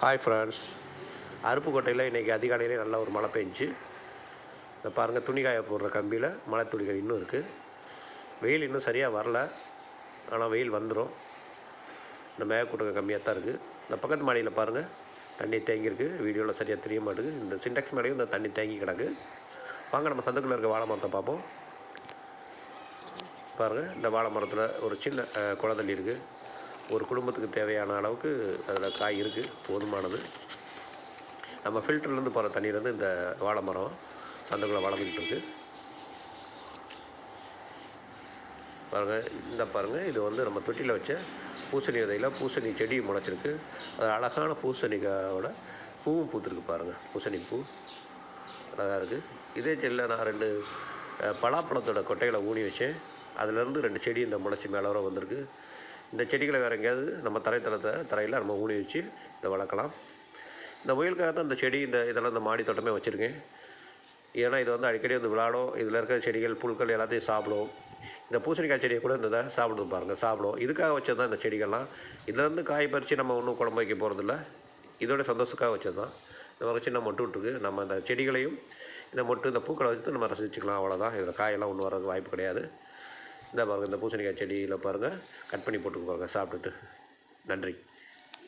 Hi friends அருப்புக்கோட்டையில் இன்றைக்கி அதிகாலையிலே நல்ல ஒரு மழை பெஞ்சு. இந்த பாருங்கள் துணி காய போடுற கம்பியில் மழை துளிகள் இன்னும் இருக்குது வெயில் இன்னும் சரியாக வரல. ஆனால் வெயில் வந்துடும் இந்த மேகக்கூட்டம் கம்மியாக தான் இருக்குது இந்த பக்கத்து மாடியில் பாருங்கள் தண்ணி தேங்கியிருக்கு. வீடியோவில் சரியாக தெரிய மாட்டேங்குது. இந்த சிண்டெக்ஸ் மேலேயும் இந்த தண்ணி தேங்கி கிடக்கு. வாங்க நம்ம சந்துக்குள்ளே இருக்க வாழை மரத்தை பார்ப்போம். பாருங்கள் இந்த வாழை மரத்தில் ஒரு சின்ன அஹ், குளத்தள்ளி இருக்குது ஒரு குடும்பத்துக்கு தேவையான அளவுக்கு அதில் காய் இருக்குது போதுமானது. நம்ம ஃபில்டர்லேருந்து போகிற தண்ணியிலேருந்து இந்த வாழை மரம் சந்துக்குள்ளே வளர்ந்துக்கிட்டு இருக்குது பாருங்கள் இந்த பாருங்கள் இது வந்து நம்ம தொட்டியில் வச்ச பூசணி விதையில் பூசணி செடி முளைச்சிருக்கு. அது அழகான பூசணிக்காவோட பூவும் பூத்துருக்கு பாருங்கள் பூசணி பூ. அழகாக இருக்குது இதே செடியில் நான் ரெண்டு பலாப்பழத்தோட கொட்டைகளை ஊனி வச்சேன். அதுலேருந்து ரெண்டு செடி இந்த முளைச்சி மேலே வர வந்திருக்கு. இந்த செடிகளை வேறு எங்கேயாவது நம்ம தரைத்தளத்தை தரையில் நம்ம ஊனி வச்சு இதை வளர்க்கலாம். இந்த முயலுக்காக தான் இந்த செடி இந்த இதெல்லாம் இந்த மாடி தோட்டமே வச்சுருக்கேன். ஏன்னா இது வந்து அடிக்கடி வந்து விளாடும். இதில் இருக்கிற செடிகள் புழுக்கள் எல்லாத்தையும் சாப்பிடும். இந்த பூசணிக்காய் செடியை கூட இந்த இதை சாப்பிடுது பாருங்கள் சாப்பிடும். இதுக்காக வச்சது தான் இந்த செடிகள்லாம். இதுலேருந்து காய் பறித்து நம்ம ஒன்றும் குழம்பு வைக்க போகிறதில்ல இதோட சந்தோஷத்துக்காக வச்சது தான். இந்த மாதிரி சின்ன மொட்டு விட்டுருக்கு. நம்ம இந்த செடிகளையும் இந்த மொட்டு இந்த பூக்களை வச்சு நம்ம ரசிச்சுக்கலாம். அவ்வளோதான் இதில் காயெல்லாம் ஒன்றும் வர்றதுக்கு வாய்ப்பு கிடையாது. இந்த பாருங்கள் இந்த பூசணிக்காய் செடியில் பாருங்கள் கட் பண்ணி போட்டுக்கு பாருங்கள் சாப்பிட்டுட்டு. நன்றி.